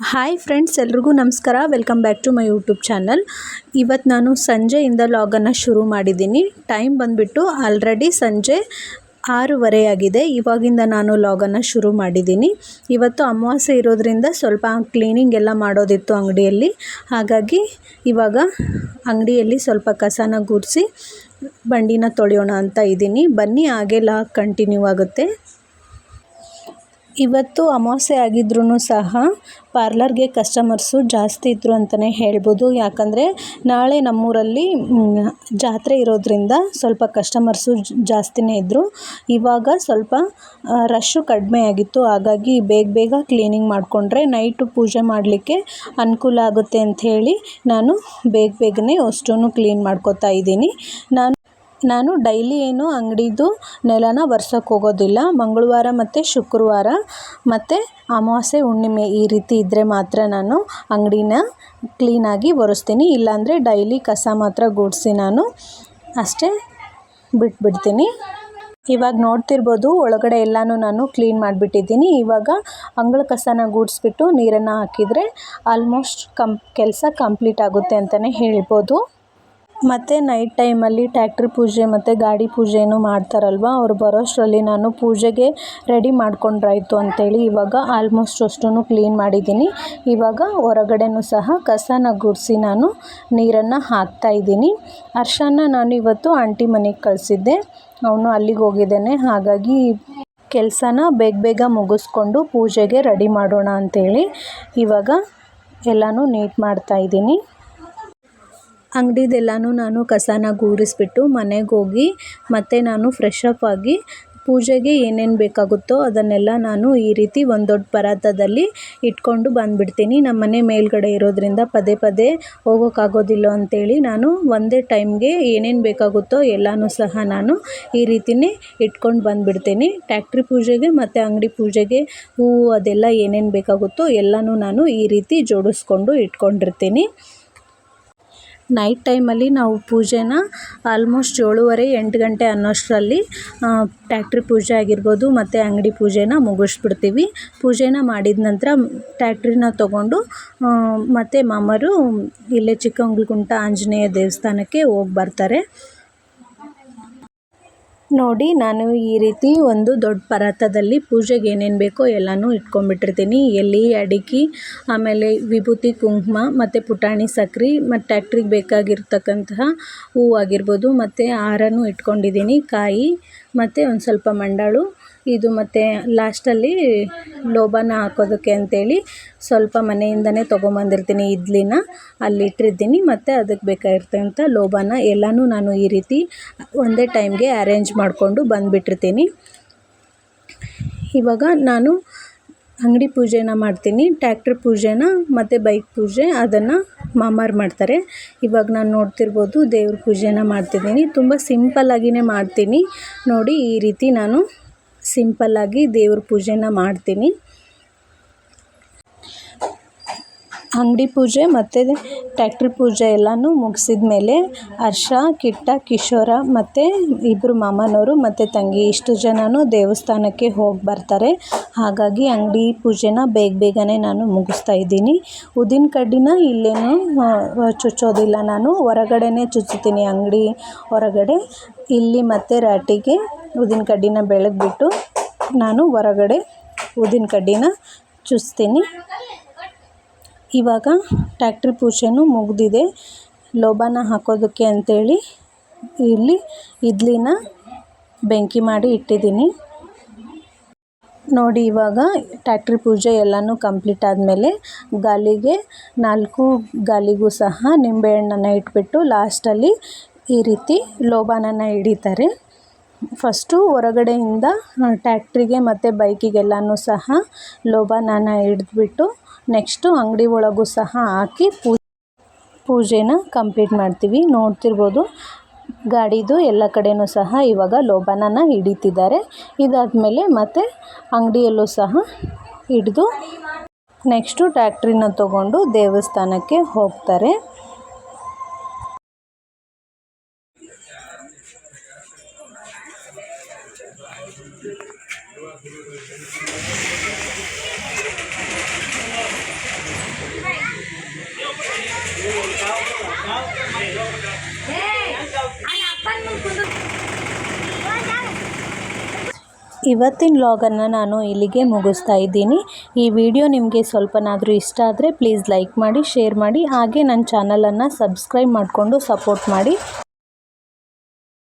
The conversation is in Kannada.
ಹಾಯ್ ಫ್ರೆಂಡ್ಸ್ ಎಲ್ರಿಗೂ ನಮಸ್ಕಾರ. Welcome back to my YouTube channel ಇವತ್ತು ನಾನು ಸಂಜೆಯಿಂದ ಲಾಗನ್ನು ಶುರು ಮಾಡಿದ್ದೀನಿ. ಟೈಮ್ ಬಂದುಬಿಟ್ಟು ಆಲ್ರೆಡಿ ಸಂಜೆ ಆರೂವರೆ ಆಗಿದೆ. ಇವಾಗಿಂದ ನಾನು ಲಾಗನ್ನು ಶುರು ಮಾಡಿದ್ದೀನಿ. ಇವತ್ತು ಅಮಾವಾಸ್ಯೆ ಇರೋದ್ರಿಂದ ಸ್ವಲ್ಪ ಕ್ಲೀನಿಂಗ್ ಎಲ್ಲ ಮಾಡೋದಿತ್ತು ಅಂಗಡಿಯಲ್ಲಿ. ಹಾಗಾಗಿ ಇವಾಗ ಅಂಗಡಿಯಲ್ಲಿ ಸ್ವಲ್ಪ ಕಸನ ಗುಡಿಸಿ ಬಂಡಿನ ತೊಳೆಯೋಣ ಅಂತ ಇದ್ದೀನಿ. ಬನ್ನಿ ಹಾಗೆ ಲಾಗ್ ಕಂಟಿನ್ಯೂ ಆಗುತ್ತೆ. ಇವತ್ತು ಅಮಾವಾಸ್ಯೆ ಆಗಿದ್ರೂ ಸಹ ಪಾರ್ಲರ್ಗೆ ಕಸ್ಟಮರ್ಸು ಜಾಸ್ತಿ ಇದ್ದರು ಅಂತಲೇ ಹೇಳ್ಬೋದು. ಯಾಕಂದರೆ ನಾಳೆ ನಮ್ಮೂರಲ್ಲಿ ಜಾತ್ರೆ ಇರೋದ್ರಿಂದ ಸ್ವಲ್ಪ ಕಸ್ಟಮರ್ಸು ಜಾಸ್ತಿನೇ ಇದ್ದರು ಇವಾಗ ಸ್ವಲ್ಪ ರಶ್ಶು ಕಡಿಮೆ ಆಗಿತ್ತು. ಹಾಗಾಗಿ ಬೇಗ ಬೇಗ ಕ್ಲೀನಿಂಗ್ ಮಾಡಿಕೊಂಡ್ರೆ ನೈಟು ಪೂಜೆ ಮಾಡಲಿಕ್ಕೆ ಅನುಕೂಲ ಆಗುತ್ತೆ ಅಂಥೇಳಿ ನಾನು ಬೇಗ ಬೇಗನೆ ಅಷ್ಟೂ ಕ್ಲೀನ್ ಮಾಡ್ಕೋತಾ ಇದ್ದೀನಿ. ನಾನು ನಾನು ಡೈಲಿ ಏನು ಅಂಗಡಿದು ನೆಲನ ಒರ್ಸೋಕೆ ಹೋಗೋದಿಲ್ಲ. ಮಂಗಳವಾರ ಮತ್ತು ಶುಕ್ರವಾರ ಮತ್ತು ಅಮಾವಾಸ್ಯೆ, ಹುಣ್ಣಿಮೆ ಈ ರೀತಿ ಇದ್ದರೆ ಮಾತ್ರ ನಾನು ಅಂಗಡಿನ ಕ್ಲೀನಾಗಿ ಒರೆಸ್ತೀನಿ. ಇಲ್ಲಾಂದರೆ ಡೈಲಿ ಕಸ ಮಾತ್ರ ಗುಡಿಸಿ ನಾನು ಅಷ್ಟೇ ಬಿಟ್ಬಿಡ್ತೀನಿ. ಇವಾಗ ನೋಡ್ತಿರ್ಬೋದು, ಒಳಗಡೆ ಎಲ್ಲನೂ ನಾನು ಕ್ಲೀನ್ ಮಾಡಿಬಿಟ್ಟಿದ್ದೀನಿ. ಇವಾಗ ಅಂಗಳ ಕಸನ ಗೂಡಿಸ್ಬಿಟ್ಟು ನೀರನ್ನು ಹಾಕಿದರೆ ಆಲ್ಮೋಸ್ಟ್ ಕಂಪ್ ಕೆಲಸ ಕಂಪ್ಲೀಟ್ ಆಗುತ್ತೆ ಅಂತಲೇ ಹೇಳ್ಬೋದು. ಮತ್ತು ನೈಟ್ ಟೈಮಲ್ಲಿ ಟ್ಯಾಕ್ಟ್ರಿ ಪೂಜೆ ಮತ್ತು ಗಾಡಿ ಪೂಜೆನೂ ಮಾಡ್ತಾರಲ್ವ? ಅವ್ರು ಬರೋಷ್ಟರಲ್ಲಿ ನಾನು ಪೂಜೆಗೆ ರೆಡಿ ಮಾಡ್ಕೊಂಡ್ರಾಯ್ತು ಅಂತೇಳಿ ಇವಾಗ ಆಲ್ಮೋಸ್ಟ್ ಅಷ್ಟೂ ಕ್ಲೀನ್ ಮಾಡಿದ್ದೀನಿ. ಇವಾಗ ಹೊರಗಡೆನೂ ಸಹ ಕಸನ ಗುಡಿಸಿ ನಾನು ನೀರನ್ನು ಹಾಕ್ತಾ ಇದ್ದೀನಿ. ಹರ್ಷನ ನಾನು ಇವತ್ತು ಆಂಟಿ ಮನೆಗೆ ಕಳಿಸಿದ್ದೆ. ಅವನು ಅಲ್ಲಿಗೆ ಹೋಗಿದ್ದೇನೆ. ಹಾಗಾಗಿ ಕೆಲಸನ ಬೇಗ ಬೇಗ ಮುಗಿಸ್ಕೊಂಡು ಪೂಜೆಗೆ ರೆಡಿ ಮಾಡೋಣ ಅಂಥೇಳಿ ಇವಾಗ ಎಲ್ಲನೂ ನೀಟ್ ಮಾಡ್ತಾ ಇದ್ದೀನಿ. ಅಂಗಡಿದೆಲ್ಲನೂ ನಾನು ಕಸನ ಗೂಡಿಸ್ಬಿಟ್ಟು ಮನೆಗೆ ಹೋಗಿ ಮತ್ತೆ ನಾನು ಫ್ರೆಶ್ ಅಪ್ ಆಗಿ ಪೂಜೆಗೆ ಏನೇನು ಬೇಕಾಗುತ್ತೋ ಅದನ್ನೆಲ್ಲ ನಾನು ಈ ರೀತಿ ಒಂದು ದೊಡ್ಡ ಪರಾತದಲ್ಲಿ ಇಟ್ಕೊಂಡು ಬಂದುಬಿಡ್ತೀನಿ. ನಮ್ಮ ಮನೆ ಮೇಲ್ಗಡೆ ಇರೋದ್ರಿಂದ ಪದೇ ಪದೇ ಹೋಗೋಕ್ಕಾಗೋದಿಲ್ಲ ಅಂತೇಳಿ ನಾನು ಒಂದೇ ಟೈಮ್ಗೆ ಏನೇನು ಬೇಕಾಗುತ್ತೋ ಎಲ್ಲನೂ ಸಹ ನಾನು ಈ ರೀತಿಯೇ ಇಟ್ಕೊಂಡು ಬಂದುಬಿಡ್ತೀನಿ. ಟ್ಯಾಕ್ಟ್ರಿ ಪೂಜೆಗೆ ಮತ್ತು ಅಂಗಡಿ ಪೂಜೆಗೆ ಹೂವು ಅದೆಲ್ಲ ಏನೇನು ಬೇಕಾಗುತ್ತೋ ಎಲ್ಲನೂ ನಾನು ಈ ರೀತಿ ಜೋಡಿಸ್ಕೊಂಡು ಇಟ್ಕೊಂಡಿರ್ತೀನಿ. ನೈಟ್ ಟೈಮಲ್ಲಿ ನಾವು ಪೂಜೆನ ಆಲ್ಮೋಸ್ಟ್ ಏಳುವರೆ ಎಂಟು ಗಂಟೆ ಅನ್ನೋಷ್ಟರಲ್ಲಿ ಟ್ಯಾಕ್ಟ್ರಿ ಪೂಜೆ ಆಗಿರ್ಬೋದು ಮತ್ತು ಅಂಗಡಿ ಪೂಜೆನ ಮುಗಿಸ್ಬಿಡ್ತೀವಿ. ಪೂಜೆನ ಮಾಡಿದ ನಂತರ ಟ್ಯಾಕ್ಟ್ರಿನ ತೊಗೊಂಡು ಮತ್ತು ಮಾಮರು ಇಲ್ಲೇ ಚಿಕ್ಕಂಗ್ಲಗುಂಟ ಆಂಜನೇಯ ದೇವಸ್ಥಾನಕ್ಕೆ ಹೋಗಿ ಬರ್ತಾರೆ. ನೋಡಿ, ನಾನು ಈ ರೀತಿ ಒಂದು ದೊಡ್ಡ ಪರಾತದಲ್ಲಿ ಪೂಜೆಗೆ ಏನೇನು ಬೇಕೋ ಎಲ್ಲನೂ ಇಟ್ಕೊಂಡ್ಬಿಟ್ಟಿರ್ತೀನಿ. ಎಲೆ ಅಡಿಕೆ, ಆಮೇಲೆ ವಿಭೂತಿ ಕುಂಕುಮ, ಮತ್ತು ಪುಟಾಣಿ ಸಕ್ರೆ, ಮತ್ತು ಟ್ಯಾಕ್ಟ್ರಿಗೆ ಬೇಕಾಗಿರ್ತಕ್ಕಂತಹ ಹೂವು ಆಗಿರ್ಬೋದು, ಮತ್ತು ಹಾರನೂ ಇಟ್ಕೊಂಡಿದ್ದೀನಿ. ಕಾಯಿ ಮತ್ತು ಒಂದು ಸ್ವಲ್ಪ ಮಂಡಾಳು. ಇದು ಮತ್ತು ಲಾಸ್ಟಲ್ಲಿ ಲೋಬಾನ ಹಾಕೋದಕ್ಕೆ ಅಂತೇಳಿ ಸ್ವಲ್ಪ ಮನೆಯಿಂದನೇ ತೊಗೊಂಬಂದಿರ್ತೀನಿ ಇಡ್ಲಿನ. ಅಲ್ಲಿ ಇಟ್ಟಿರ್ತೀನಿ, ಮತ್ತು ಅದಕ್ಕೆ ಬೇಕಾಗಿರ್ತಕ್ಕಂಥ ಲೋಬಾನ. ಎಲ್ಲನೂ ನಾನು ಈ ರೀತಿ ಒಂದೇ ಟೈಮ್ಗೆ ಅರೇಂಜ್ ಮಾಡಿಕೊಂಡು ಬಂದುಬಿಟ್ಟಿರ್ತೀನಿ. ಇವಾಗ ನಾನು ಅಂಗಡಿ ಪೂಜೆನ ಮಾಡ್ತೀನಿ ಟ್ಯಾಕ್ಟ್ರ್ ಪೂಜೆನ, ಮತ್ತು ಬೈಕ್ ಪೂಜೆ, ಅದನ್ನು ಮಾಮಾರು ಮಾಡ್ತಾರೆ. ಇವಾಗ ನಾನು ನೋಡ್ತಿರ್ಬೋದು ದೇವ್ರ ಪೂಜೆನ ಮಾಡ್ತಿದ್ದೀನಿ. ತುಂಬ ಸಿಂಪಲ್ಲಾಗಿಯೇ ಮಾಡ್ತೀನಿ. ನೋಡಿ ಈ ರೀತಿ ನಾನು ಸಿಂಪಲ್ಲಾಗಿ ದೇವ್ರ ಪೂಜೆನ ಮಾಡ್ತೀನಿ. ಅಂಗಡಿ ಪೂಜೆ ಮತ್ತು ಟ್ಯಾಕ್ಟ್ರಿ ಪೂಜೆ ಎಲ್ಲನೂ ಮುಗಿಸಿದ ಮೇಲೆ ಹರ್ಷ, ಕಿಟ್ಟ, ಕಿಶೋರ ಮತ್ತು ಇಬ್ಬರು ಮಾಮನವರು ಮತ್ತು ತಂಗಿ ಇಷ್ಟು ಜನನೂ ದೇವಸ್ಥಾನಕ್ಕೆ ಹೋಗಿ ಬರ್ತಾರೆ. ಹಾಗಾಗಿ ಅಂಗಡಿ ಪೂಜೆನ ಬೇಗ ಬೇಗನೆ ನಾನು ಮುಗಿಸ್ತಾ ಇದ್ದೀನಿ. ಉದ್ದಿನ ಕಡ್ಡಿನ ಇಲ್ಲೇನು ಚುಚ್ಚೋದಿಲ್ಲ ನಾನು. ಹೊರಗಡೆನೇ ಚುಚ್ಚುತ್ತೀನಿ ಅಂಗಡಿ ಹೊರಗಡೆ. ಇಲ್ಲಿ ಮತ್ತು ರಾಟಿಗೆ ಉದ್ದಿನ ಕಡ್ಡಿನ ಬೆಳಗ್ಬಿಟ್ಟು ನಾನು ಹೊರಗಡೆ ಉದ್ದಿನ ಕಡ್ಡಿನ ಚುಚ್ತೀನಿ. ಇವಾಗ ಟ್ಯಾಕ್ಟ್ರಿ ಪೂಜೆನೂ ಮುಗಿದಿದೆ. ಲೋಬಾನ ಹಾಕೋದಕ್ಕೆ ಅಂತೇಳಿ ಇಲ್ಲಿ ಇಡ್ಲಿನ ಬೆಂಕಿ ಮಾಡಿ ಇಟ್ಟಿದ್ದೀನಿ. ನೋಡಿ ಇವಾಗ ಟ್ಯಾಕ್ಟ್ರಿ ಪೂಜೆ ಎಲ್ಲನೂ ಕಂಪ್ಲೀಟ್ ಆದಮೇಲೆ ಗಾಲಿಗೆ ನಾಲ್ಕು ಗಾಲಿಗೂ ಸಹ ನಿಂಬೆಹಣ್ಣನ್ನು ಇಟ್ಬಿಟ್ಟು ಲಾಸ್ಟಲ್ಲಿ ಈ ರೀತಿ ಲೋಬಾನನ ಹಿಡಿತಾರೆ. ಫಸ್ಟು ಹೊರಗಡೆಯಿಂದ ಟ್ಯಾಕ್ಟ್ರಿಗೆ ಮತ್ತು ಬೈಕಿಗೆಲ್ಲನೂ ಸಹ ಲೋಬಾನನ ಹಿಡಿದ್ಬಿಟ್ಟು ನೆಕ್ಸ್ಟು ಅಂಗಡಿ ಒಳಗೂ ಸಹ ಹಾಕಿ ಪೂ, ಪೂಜೆನ ಕಂಪ್ಲೀಟ್ ಮಾಡ್ತೀವಿ. ನೋಡ್ತಿರ್ಬೋದು ಗಾಡಿದು ಎಲ್ಲ ಕಡೆಯೂ ಸಹ ಇವಾಗ ಲೋಬಾನನ ಹಿಡಿತಿದ್ದಾರೆ. ಇದಾದಮೇಲೆ ಮತ್ತೆ ಅಂಗಡಿಯಲ್ಲೂ ಸಹ ಹಿಡಿದು ನೆಕ್ಸ್ಟು ಟ್ಯಾಕ್ಟ್ರಿನ ತಗೊಂಡು ದೇವಸ್ಥಾನಕ್ಕೆ ಹೋಗ್ತಾರೆ. ಇವತ್ತಿನ ವ್ಲಾಗನ್ನು ನಾನು ಇಲ್ಲಿಗೆ ಮುಗಿಸ್ತಾ ಇದ್ದೀನಿ. ಈ ವಿಡಿಯೋ ನಿಮಗೆ ಸ್ವಲ್ಪನಾದರೂ ಇಷ್ಟ ಆದರೆ ಪ್ಲೀಸ್ ಲೈಕ್ ಮಾಡಿ ಶೇರ್ ಮಾಡಿ, ಹಾಗೆ ನನ್ನ ಚಾನಲನ್ನು ಸಬ್ಸ್ಕ್ರೈಬ್ ಮಾಡಿಕೊಂಡು ಸಪೋರ್ಟ್ ಮಾಡಿ.